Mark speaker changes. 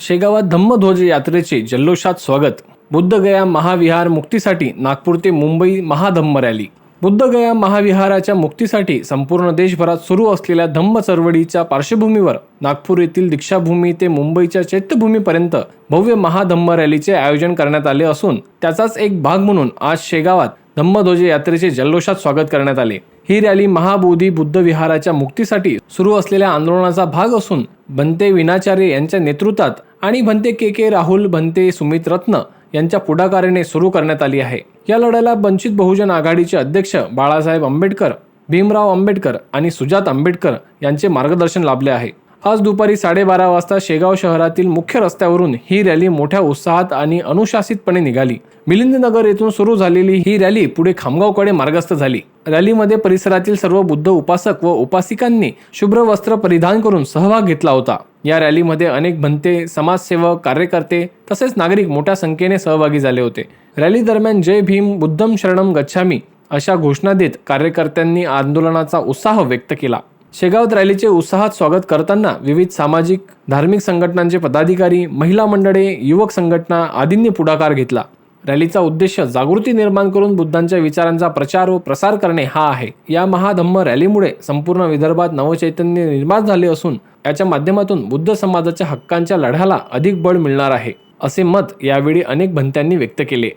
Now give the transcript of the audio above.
Speaker 1: शेगावात धम्मध्वज यात्रेचे जल्लोषात स्वागत. बुद्धगया महाविहार मुक्तीसाठी नागपूर ते मुंबई महाधम्म रॅली. बुद्धगया महाविहाराच्या मुक्तीसाठी संपूर्ण देशभरात सुरू असलेल्या धम्म चळवळीच्या पार्श्वभूमीवर नागपूर येथील दीक्षाभूमी ते मुंबईच्या चैत्यभूमीपर्यंत भव्य महाधम्म रॅलीचे आयोजन करण्यात आले असून त्याचाच एक भाग म्हणून आज शेगावात धम्मध्वज यात्रेचे जल्लोषात स्वागत करण्यात आले. ही रॅली महाबोधी बुद्ध विहाराच्या मुक्तीसाठी सुरू असलेल्या आंदोलनाचा भाग असून भंते विनाचार्य यांच्या नेतृत्वात आणि भंते के के राहुल भंते सुमित रत्न यांच्या पुढाकाराने सुरू करण्यात आली आहे. या लढ्याला वंचित बहुजन आघाडीचे अध्यक्ष बाळासाहेब आंबेडकर भीमराव आंबेडकर आणि सुजात आंबेडकर यांचे मार्गदर्शन लाभले आहे. आज दुपारी साडेबारा वाजता शेगाव शहरातील मुख्य रस्त्यावरून ही रॅली मोठ्या उत्साहात आणि अनुशासितपणे निघाली. मिलिंदनगर येथून सुरू झालेली ही रॅली पुढे खामगावकडे मार्गस्थ झाली. रॅलीमध्ये परिसरातील सर्व बुद्ध उपासक व उपासिकांनी शुभ्र वस्त्र परिधान करून सहभाग घेतला होता. या रॅलीमध्ये अनेक भंते समाजसेवक कार्यकर्ते तसेच नागरिक मोठ्या संख्येने सहभागी झाले होते. रॅली दरम्यान जय भीम बुद्धम शरणम गच्छामी अशा घोषणा देत कार्यकर्त्यांनी आंदोलनाचा उत्साह व्यक्त केला. शेगावत रॅलीचे उत्साहात स्वागत करताना विविध सामाजिक धार्मिक संघटनांचे पदाधिकारी महिला मंडळे युवक संघटना आदींनी पुढाकार घेतला. रॅलीचा उद्देश जागृती निर्माण करून बुद्धांच्या विचारांचा प्रचार व प्रसार करणे हा आहे. या महाधम्म रॅलीमुळे संपूर्ण विदर्भात नवचैतन्य निर्माण झाले असून याच्या माध्यमातून बुद्ध समाजाच्या हक्कांच्या लढ्याला अधिक बळ मिळणार आहे असे मत यावेळी अनेक भंत्यांनी व्यक्त केले.